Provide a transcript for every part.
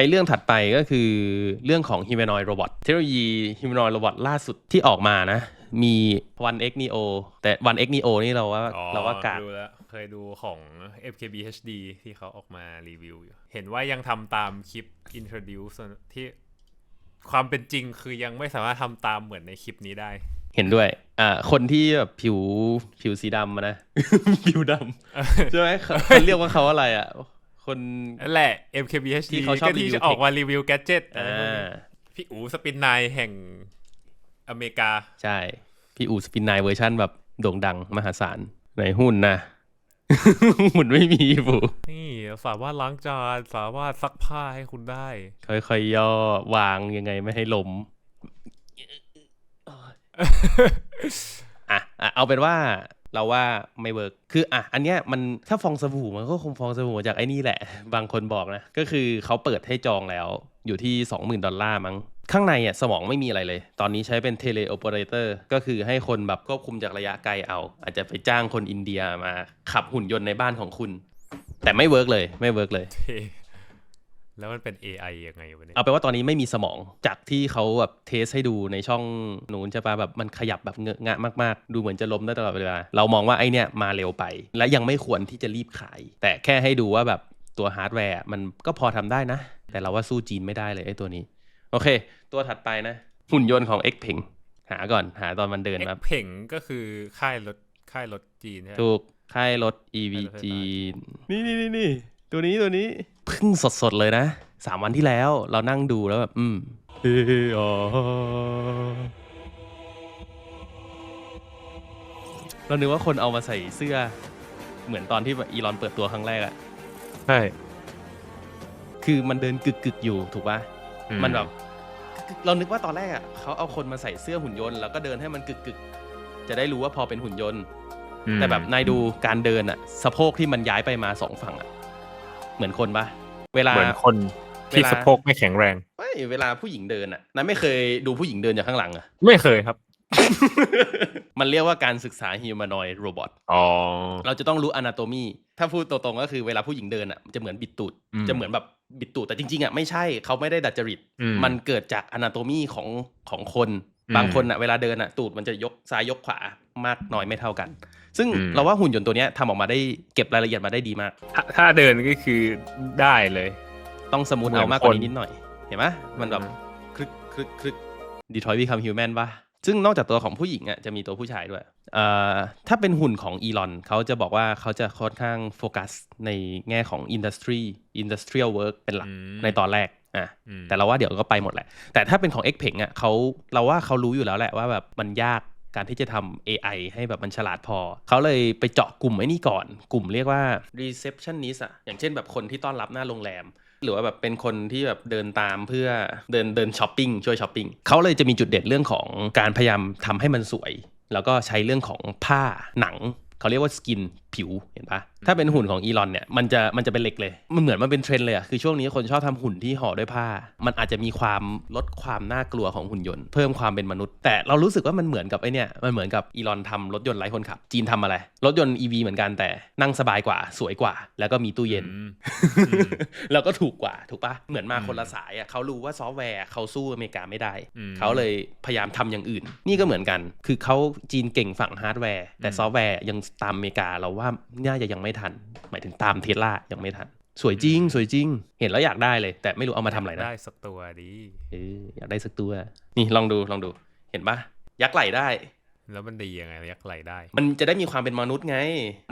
ไปเรื่องถัดไปก็คือเรื่องของ humanoid robot เทคโนโลยี humanoid robot ล่าสุดที่ออกมานะ มี One X Neo แต่ One X Neo นี่เราว่าอ๋อเราว่ากากดูแล้วเคยดูของ FKB HD ที่เขาออกมารีวิวอยู่ เห็นว่ายังทำตามคลิป introduce ที่ความเป็นจริงคือยังไม่สามารถทำตามเหมือนในคลิปนี้ได้ เห็นด้วย อ่า คนที่แบบผิวผิวสีดำอะนะ ผิวดำใช่ไหมเขาเขาเรียกว่าเขาอะไรอะ คนนั่นแหละ MKB HD ที่เขาชอบก็ที่รีวิวจะออกมารีวิวแกดเจิตอ่าพี่อูสปินไนายแห่งอเมริกา ใช่ พี่อูสปินไนเวอร์ชันแบบโด่งดังมหาศาลในหุ้นนะหุ่นไม่มีผูนี่สามารถล้างจานสามารถซักผ้าให้คุณได้ ค่อยๆย่อวางยังไงไม่ให้ล้มอะอะเอาเป็นว่า เราว่าไม่เวิร์กคืออะอันเนี้ยมันถ้าฟองสบู่มันก็คงฟองสบู่มาจากไอ้นี่แหละ บางคนบอกนะ ก็คือเขาเปิดให้จองแล้วอยู่ที่ 20,000 ดอลลาร์มั้ง ข้างในอะสมองไม่มีอะไรเลย ตอนนี้ใช้เป็นเทเลโอเปอเรเตอร์ก็คือให้คนแบบควบคุมจากระยะไกลเอา อาจจะไปจ้างคนอินเดียมาขับหุ่นยนต์ในบ้านของคุณ แต่ไม่เวิร์กเลยไม่เวิร์กเลย แล้วมันเป็น AI ยังไงวะเนี่ยเอาไปนว่าตอนนี้ไม่มีสมองจากที่เขาแบบเทสให้ดูในช่องนู้นใช่ปะแบบมันขยับแบบเงอะงะมากๆ ดูเหมือนจะล้มได้ตลอดเวลา เรามองว่าไอเนี้ยมาเร็วไป และยังไม่ควรที่จะรีบขาย แต่แค่ให้ดูว่าแบบตัวฮาร์ดแวร์มันก็พอทำได้นะ แต่เราว่าสู้จีนไม่ได้เลยไอตัวนี้ โอเค ตัวถัดไปนะ หุ่นยนต์ของ X p e n หาก่อนหาตอนมันเดินเอ็มากเพ่งก็คือค่ายรถค่ายรถจีนใช่ไหมถูกค่ายรถ EV ไฟฟ้าจีนนี่นี่นี่นี่ ตัวนี้ตัวนี้เพิ่งสดๆเลยนะสามวันที่แล้วเรานั่งดูแล้วแบบ อืมเอออ๋อเรานึกว่าคนเอามาใส่เสื้อ เหมือนตอนที่แบบอีลอนเปิดตัวครั้งแรกอะใช่ คือมันเดินกึกๆอยู่ถูกปะมันแบบเรานึกว่าตอนแรกอะเขาเอาคนมาใส่เสื้อหุ่นยนต์แล้วก็เดินให้มันกึกๆจะได้รู้ว่าพอเป็นหุ่นยนต์ แต่แบบนายดูการเดินอะสะโพกที่มันย้ายไปมาสองฝั่งอะ เหมือนคนปะเวลาเหมือนคนที่เวลาสะโพกไม่แข็งแรงไม่เวลาผู้หญิงเดินอะนายไม่เคยดูผู้หญิงเดินจากข้างหลังอะไม่เคยครับ มันเรียกว่าการศึกษา humanoid robot อ๋อเราจะต้องรู้ anatomy ถ้าพูดตรงๆก็คือเวลาผู้หญิงเดินอะจะเหมือนบิดตูดอืมจะเหมือนแบบบิดตูดแต่จริงๆอะไม่ใช่เขาไม่ได้ดัดจริตอืมมันเกิดจาก anatomy ของของคนอืมบางคนอะเวลาเดินอะตูดมันจะยกซ้ายยกขวามากน้อยไม่เท่ากัน ซึ่งอืมเราว่าหุ่นยนต์ตัวเนี้ยทำออกมาได้เก็บรายละเอียดมาได้ดีมาก ถ้าถ้าเดินก็คือได้เลย ต้องสมูทเหมือนเอามากกว่าคนนี้นิดหน่อย เห็นไหมมันแบบอืมคลึกคลึกคลึกดีทรอยต์ become human ป่ะซึ่งนอกจากตัวของผู้หญิงอะจะมีตัวผู้ชายด้วยเอ่อถ้าเป็นหุ่นของอีลอนเขาจะบอกว่าเขาจะค่อนข้างโฟกัสในแง่ของ industry industrial work เป็นหลักอืมในตอนแรกอะอืมแต่เราว่าเดี๋ยวก็ไปหมดแหละ แต่ถ้าเป็นของ x p e n อะเขาเราว่าเขารู้อยู่แล้วแหละว่าแบบมันยาก การที่จะทำ AI ให้แบบมันฉลาดพอ เขาเลยไปเจาะกลุ่มไอ้นี่ก่อน กลุ่มเรียกว่า receptionist อะอย่างเช่นแบบคนที่ต้อนรับหน้าโรงแรมหรือว่าแบบเป็นคนที่แบบเดินตามเพื่อเดินเดินช้อปปิ้งช่วยช้อปปิ้งเขาเลยจะมีจุดเด่นเรื่องของการพยายามทำให้มันสวย แล้วก็ใช้เรื่องของผ้าหนัง เขาเรียกว่าสกินผิวเห็นปะถ้าเป็นหุ่นของอีลอนเนี่ยมันจะมันจะเป็นเหล็กเลย มันเหมือนมันเป็นเทรนด์เลยอะคือช่วงนี้คนชอบทำหุ่นที่ห่อด้วยผ้า มันอาจจะมีความลดความน่ากลัวของหุ่นยนต์เพิ่มความเป็นมนุษย์ แต่เรารู้สึกว่ามันเหมือนกับไอเนี่ยมันเหมือนกับอีลอนทำรถยนต์ไร้คนขับ จีนทำอะไร รถยนต์ EV เหมือนกันแต่นั่งสบายกว่าสวยกว่า แล้วก็มีตู้เย็นอืมแล้วก็ถูกกว่าถูกปะเหมือนมาอืมคนละสายอะเขารู้ว่าซอฟต์แวร์เขาสู้อเมริกาไม่ได้อืมเขาเลยพยายามทำอย่างอื่น นี่ก็เหมือนกัน คือเขาจีนเก่งฝั่งฮาร์ดแวร์แต่อืมซอฟต์แวร์ยังตามอเมริกาเราว่าน่าจะยังไม่ทัน หมายถึงตามเทสลายังไม่ทัน สวยจริง สวยจริง เห็นแล้วอยากได้เลย แต่ไม่รู้เอามาทำอะไรนะได้สักตัวดีเอออยากได้สักตัว นี่ลองดูลองดูเห็นปะยักษ์ไหลได้ แล้วมันดียังไงยักษ์ไหลได้ มันจะได้มีความเป็นมนุษย์ไง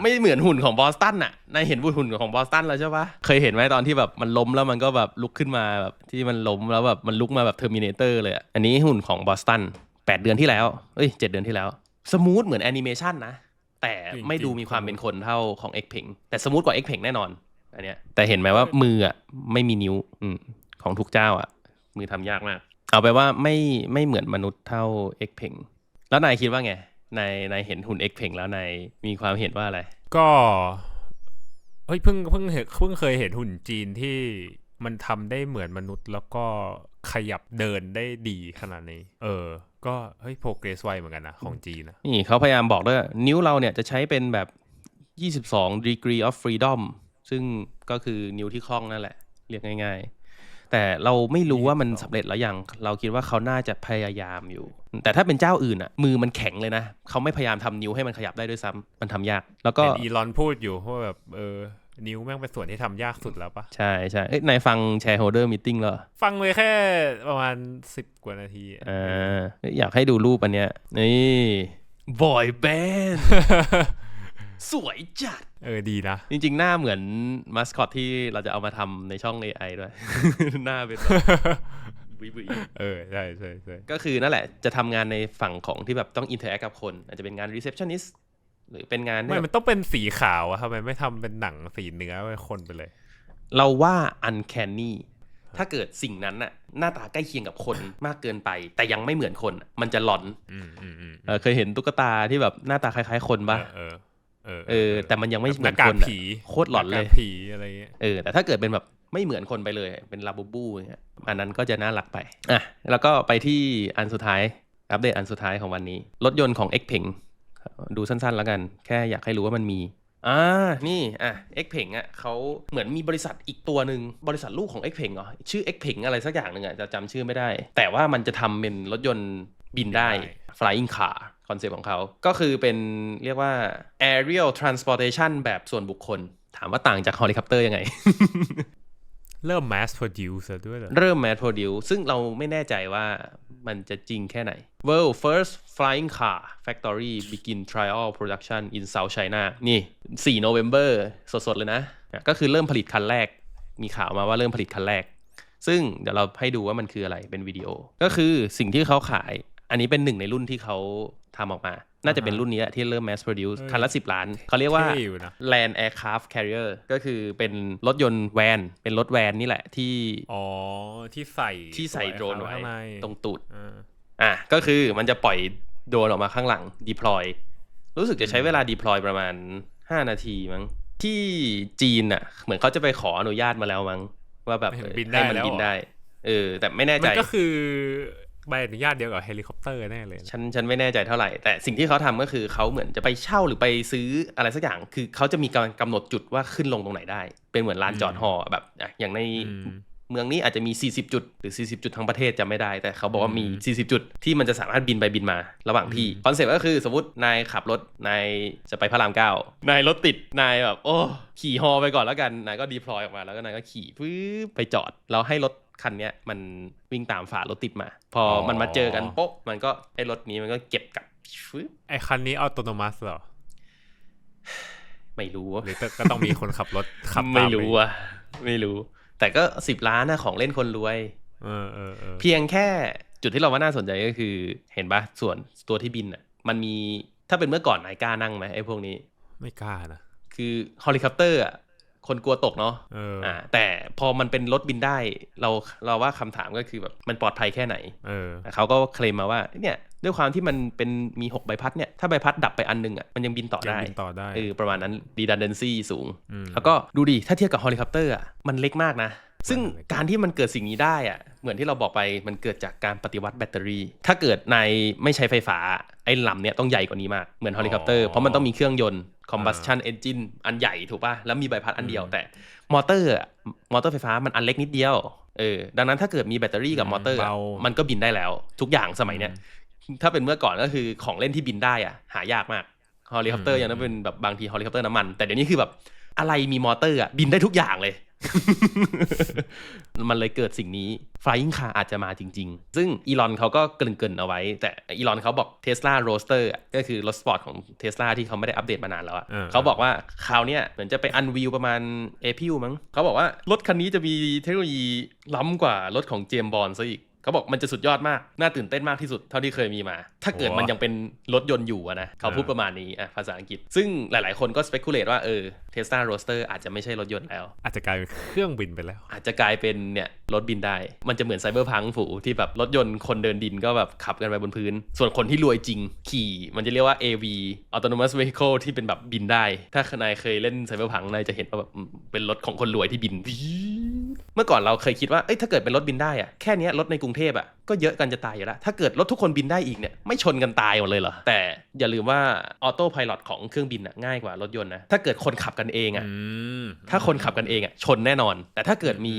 ไม่เหมือนหุ่นของบอสตันน่ะนายเห็นหุ่นของบอสตันแล้วใช่ปะเคยเห็นไหมตอนที่แบบมันล้มแล้วมันก็แบบลุกขึ้นมาแบบที่มันล้มแล้วแบบมันลุกมาแบบเทอร์มินเตอร์เลยอะอันนี้หุ่นของบอสตันแปดเดือนที่แล้วเอ้ยเจ็ดเดือนที่แล้วสมูทเหมือนแอนิเมชันนะ แต่ไม่ดูมีความเป็นคนเท่าของ X p e n แต่สมูทกว่า X p e n แน่นอน อันเนี้ย แต่เห็นไหมว่ามืออะไม่มีนิ้วอืมของทุกเจ้าอะ มือทำยากมาก เอาไปว่าไม่ไม่เหมือนมนุษย์เท่า X p e n แล้วนายคิดว่าไงนายนายเห็นหุ่น X p e n แล้วนายมีความเห็นว่าอะไร ก็เฮ้ยเพิ่งเพิ่งเห็นเพิ่งเคยเห็นหุ่นจีนที่มันทำได้เหมือนมนุษย์แล้วก็ขยับเดินได้ดีขนาดนี้ เออ ก็เฮ้ยโปรเกรสไวเหมือนกันนะของจีนนะนี่เขาพยายามบอกด้วยนิ้วเราเนี่ยจะใช้เป็นแบบ 22 degree of freedom ซึ่งก็คือนิ้วที่คล่องนั่นแหละ เรียกง่าย ๆ แต่เราไม่รู้ว่ามันสำเร็จแล้วยัง เราคิดว่าเขาน่าจะพยายามอยู่ แต่ถ้าเป็นเจ้าอื่นอะมือมันแข็งเลยนะเขาไม่พยายามทำนิ้วให้มันขยับได้ด้วยซ้ำมันทำยาก แล้วก็เห็นอีลอนพูดอยู่ว่าแบบเออ นิ้วแม่งเป็นส่วนที่ทำยากสุดแล้วปะใช่ใช่เอ้ยนายฟังแชร์โฮเดอร์มิทติ้งเหรอฟังไปแค่ประมาณสิบกว่านาทีอะอ่าอยากให้ดูรูปอันเนี้ย นี่บอยแบนสวยจัด เออดีนะ จริง ๆ หน้าเหมือนมาสคอตที่เราจะเอามาทำในช่อง AI ด้วย หน้าเป็นแบบบุยบุยเออใช่ใช่ใช่ก็คือนั่นแหละจะทำงานในฝั่งของที่แบบต้องอินเทอร์แอคกับคน อาจจะเป็นงาน receptionist หรือเป็นงานที่ไม่แบบมันต้องเป็นสีขาวอะทำไมไม่ทำเป็นหนังสีเนื้อไว้คนไปเลย เราว่า uncanny ถ้าเกิดสิ่งนั้นน่ะหน้าตาใกล้เคียงกับคนมากเกินไป แต่ยังไม่เหมือนคนอะมันจะหลอนอืมอืมอืมเออเคยเห็นตุ๊กตาที่แบบหน้าตาคล้ายๆคนปะเออเออเออแต่มันยังไม่เหมือนหากาคกนอะผีโคตรหลอนเลยากากผีอะไรเงี้ยเออแต่ถ้าเกิดเป็นแบบไม่เหมือนคนไปเลยเป็นลาบูบูอย่างเงี้ยอันนั้นก็จะน่ารักไปอะแล้วก็ไปที่อันสุดท้ายอัปเดตอันสุดท้ายของวันนี้ รถยนต์ของ x p e n ดูสั้นๆแล้วกัน แค่อยากให้รู้ว่ามันมีอ่า นี่ อะ x p e n อะเขาเหมือนมีบริษัทอีกตัวหนึ่งบริษัทลูกของ x p e n เหรอ ชื่อ x p e n อะไรสักอย่างหนึ่งอะ จะจำชื่อไม่ได้ แต่ว่ามันจะทำเป็นรถยนต์บินได้ flying car คอนเซปต์ของเขา ก็คือเป็นเรียกว่า aerial transportation แบบส่วนบุคคล ถามว่าต่างจากเฮลิคอปเตอร์ยังไง เริ่ม mass produce ด้วยเหรอ เริ่ม mass produce ซึ่งเราไม่แน่ใจว่ามันจะจริงแค่ไหน World first flying car factory begin trial production in South China นี่ 4 November สดๆ เลยนะ ก็คือเริ่มผลิตคันแรก มีข่าวมาว่าเริ่มผลิตคันแรก ซึ่งเดี๋ยวเราให้ดูว่ามันคืออะไรเป็นวิดีโอ ก็คือสิ่งที่เขาขาย อันนี้เป็นหนึ่งในรุ่นที่เขาทำออกมา น่าจะเป็นรุ่นนี้แหละที่เริ่ม mass produce คันละ 10 ล้าน เขาเรียกว่าเท่อยู่นะ Land Aircraft Carrier ก็คือเป็นรถยนต์แวน เป็นรถแวนนี่แหละที่ อ๋อ ที่ใส่ที่ใส่โดรนตัวไว้ข้างในตรงตูดอ่าอะก็คือมันจะปล่อยโดรนออกมาข้างหลัง deploy รู้สึกจะใช้เวลา deploy ประมาณ 5 นาทีมั้งที่จีนอะ เหมือนเขาจะไปขออนุญาตมาแล้วมั้งว่าแบบไม่เออบินได้ให้มันแล้วบินเหรอได้ เออ แต่ไม่แน่มัใจนก็คือ ใบอนุญาตเดียวกับเฮลิคอปเตอร์แน่เลยนะฉันฉันไม่แน่ใจเท่าไหร่ แต่สิ่งที่เขาทำก็คือเขาเหมือนจะไปเช่าหรือไปซื้ออะไรสักอย่าง คือเขาจะมีการกำหนดจุดว่าขึ้นลงตรงไหนได้ เป็นเหมือนลานจอดหอแบบอะอย่างในอืมเมืองนี้อาจจะมี 40 จุด หรือ 40 จุดทั้งประเทศจะไม่ได้ แต่เขาบอกว่ามีอืม40 จุดที่มันจะสามารถบินไปบินมา ระหว่างที่ คอนเซ็ปต์ก็คือสมมตินายขับรถ นายจะไปพระรามเก้านายรถติด นายแบบ โอ้ ขี่ฮอไปก่อนแล้วกัน นายก็ดีพลอยออกมาแล้วก็นายก็ขี่ปึ๊บไปจอดแล้วให้รถ คันเนี้ยมันวิ่งตามฝารถติดมาพอออมันมาเจอกันโป๊ะมันก็ไอ้รถนี้มันก็เก็บกลับปึ๊บไอคันนี้อัตโนมัติเหรอไม่รู้ว่าหรือก็ต้องมีคนขับรถขับตาไม่รู้ปอะไม่รู้ แต่ก็สิบล้านนะของเล่นคนรวยเออเออเออเพียงแค่จุดที่เราว่าน่าสนใจก็คือ เห็นปะส่วนตัวที่บินอะ มันมีถ้าเป็นเมื่อก่อนนายกล้านั่งไหมไอ้พวกนี้ ไม่กล้านะคือเฮลิคอปเตอร์อะ คนกลัวตกเนาะเอออ่าแต่พอมันเป็นรถบินได้ เราเราว่าคำถามก็คือแบบมันปลอดภัยแค่ไหนเออเขาก็เคลมมาว่าเนี่ยด้วยความที่มันเป็นมีหกใบพัดเนี่ย ถ้าใบพัดดับไปอันหนึงอะมันยังบินต่อยังได้บินต่อได้เออประมาณนั้น redundancy สูงอืมแล้วก็ดูดิ ถ้าเทียบกับเฮลิคอปเตอร์อะมันเล็กมากนะ ซึ่งมันเล็กการที่มันเกิดสิ่งนี้ได้อะเหมือนที่เราบอกไปมันเกิดจากการปฏิวัติแบตเตอรี่ ถ้าเกิดในไม่ใช้ไฟฟ้า ไอ้ลำเนี้ยต้องใหญ่กว่านี้มาก เหมือนเฮลิคอปเตอร์ เพราะมันต้องมีเครื่องยนต์ combustion engine อันใหญ่ถูกป่ะ แล้วมีใบพัดอันเดียวแต่ มอเตอร์อะมอเตอร์ไฟฟ้ามันอันเล็กนิดเดียวเออดังนั้นถ้าเกิดมีแบตเตอรี่กับมอเตอร์อะเบามันก็บินได้แล้ว ทุกอย่างสมัยเนี้ยถ้าเป็นเมื่อก่อนก็คือของเล่นที่บินได้อะหายากมากเฮลิคอปเตอร์อืมยังต้องเป็นแบบบางทีเฮลิคอปเตอร์น้ำมัน แต่เดี๋ยวนี้คือแบบอะไรมีมอเตอร์อะบินได้ทุกอย่างเลย มันเลยเกิดสิ่งนี้ Flying Car อาจจะมาจริง ๆ ซึ่งอีลอนเขาก็เกรินๆเอาไว้ แต่อีลอนเขาบอก Tesla Roadster อะก็คือรถสปอร์ตของ Tesla ที่เขาไม่ได้อัปเดตมานานแล้วอะเออเขาบอกว่าคราวเนี้ยเหมือนจะไปอันวิวประมาณเอพิวมั้งเขาบอกว่ารถคันนี้จะมีเทคโนโลยีล้ำกว่ารถของเจมส์บอลซะอีก เขาบอกมันจะสุดยอดมาก น่าตื่นเต้นมากที่สุดเท่าที่เคยมีมา ถ้าเกิดมันยังเป็นรถยนต์อยู่อะนะเขาพูดประมาณนี้อะภาษาอังกฤษ ซึ่งหลายๆ คนก็ speculate ว่าเออ Tesla Roadster อาจจะไม่ใช่รถยนต์แล้ว อาจจะกลายเป็นเครื่องบินไปแล้ว อาจจะกลายเป็นเนี่ยรถบินได้ มันจะเหมือนไซเบอร์พังฝูที่แบบรถยนต์คนเดินดินก็แบบขับกันไปบนพื้น ส่วนคนที่รวยจริงขี่มันจะเรียกว่า AV autonomous vehicle ที่เป็นแบบบินได้ ถ้านายเคยเล่นไซเบอร์พังนายจะเห็นว่าแบบอืมเป็นรถของคนรวยที่บิน เมื่อก่อนเราเคยคิดว่าเอ้ยถ้าเกิดเป็นรถบินได้อะแค่นี้รถในกรุงเทพอะ ก็เยอะกันจะตายอยู่แล้ว ถ้าเกิดรถทุกคนบินได้อีกเนี่ยไม่ชนกันตายหมดเลยเหรอ แต่อย่าลืมว่าออโต้พายロของเครื่องบินอะง่ายกว่ารถยนต์นะ ถ้าเกิดคนขับกันเองอะอืมถ้าคนขับกันเองอะชนแน่นอน แต่ถ้าเกิดมี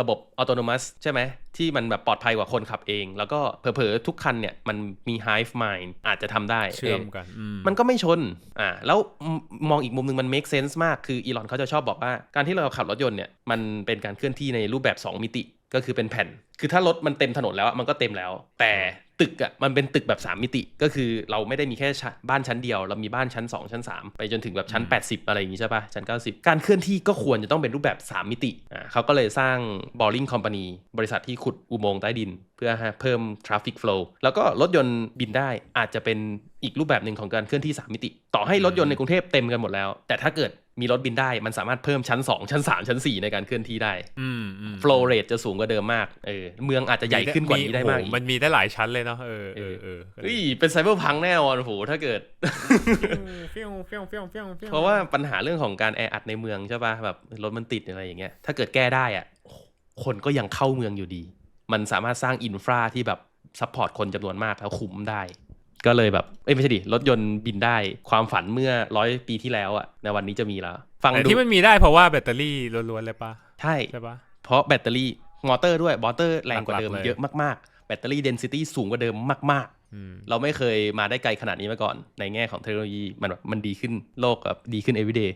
ระบบอัตโนมัติใช่ไหมที่มันแบบปลอดภัยกว่าคนขับเอง แล้วก็เผลอๆทุกคันเนี่ยมันมี hive mind อาจจะทำได้เชื่อมเออกันอืมมันก็ไม่ชนอ่าแล้วมมองอีกมุมหนึงมัน make sense มากคืออีลอนเขาจะชอบบอกว่าการที่เราขับรถยนต์เนี่ยมันเป็นการเคลื่อนที่ในรูปแบบ 2 มิติ ก็คือเป็นแผ่น คือถ้ารถมันเต็มถนนแล้วอะมันก็เต็มแล้ว แต่ตึกอะมันเป็นตึกแบบ 3 มิติ ก็คือเราไม่ได้มีแค่ชั้นบ้านชั้นเดียว เรามีบ้านชั้น 2 ชั้น 3 ไปจนถึงแบบชั้น 80 อะไรอย่างงี้ใช่ปะชั้น 90 การเคลื่อนที่ก็ควรจะต้องเป็นรูปแบบ 3 มิติอ่าเขาก็เลยสร้าง Boring Company บริษัทที่ขุดอุโมงค์ใต้ดินเพื่อให้เพิ่ม traffic flow แล้วก็รถยนต์บินได้อาจจะเป็นอีกรูปแบบหนึ่งของการเคลื่อนที่ 3 มิติ ต่อให้รถยนต์ในกรุงเทพเต็มกันหมดแล้ว แต่ถ้าเกิดมีรถบินได้ มันสามารถเพิ่มชั้น 2 ชั้น 3 ชั้น 4 ในการเคลื่อนที่ได้อืมอืม flow rate จะสูงกว่าเดิมมากเออเมืองอาจจะใหญ่ขึ้นกว่านี้ได้มากโอ้อีโหกมันมีได้หลายชั้นเลยเนาะเออเออเออเฮ้ยเป็นไซเบอร์พังแน่นอนโหถ้าเกิดเฟี้ยวเฟี้ยวเฟี้ยวเฟี้ยวฟี้ยวเพราะว่าปัญหาเรื่องของการแออัดในเมืองใช่ป่ะแบบรถมันติดอะไรอย่างเงี้ยถ้าเกิดแก้ได้อะโอ้โหคนก็ยังเข้าเมืองอยู่ดี มันสามารถสร้างอินฟราที่แบบซัพพอร์ตคนจำนวนมากแล้วคุมได้ ก็เลยแบบ เอ้ยไม่ใช่ดิ รถยนต์บินได้ความฝันเมื่อร้อยปีที่แล้วอะในวันนี้จะมีแล้ว ฟังแต่ดูที่มันมีได้เพราะว่าแบตเตอรี่ล้วนๆเลยปะใช่ใช่ปะเพราะแบตเตอรี่มอเตอร์ด้วยมอเตอร์แรงกว่าเดิมหลักๆเลยเยอะมากๆ แบตเตอรี่เดนซิตี้สูงกว่าเดิมมากอืมๆเราไม่เคยมาได้ไกลขนาดนี้มาก่อน ในแง่ของเทคโนโลยีมันแบบมันดีขึ้นโลกแบบดีขึ้น everyday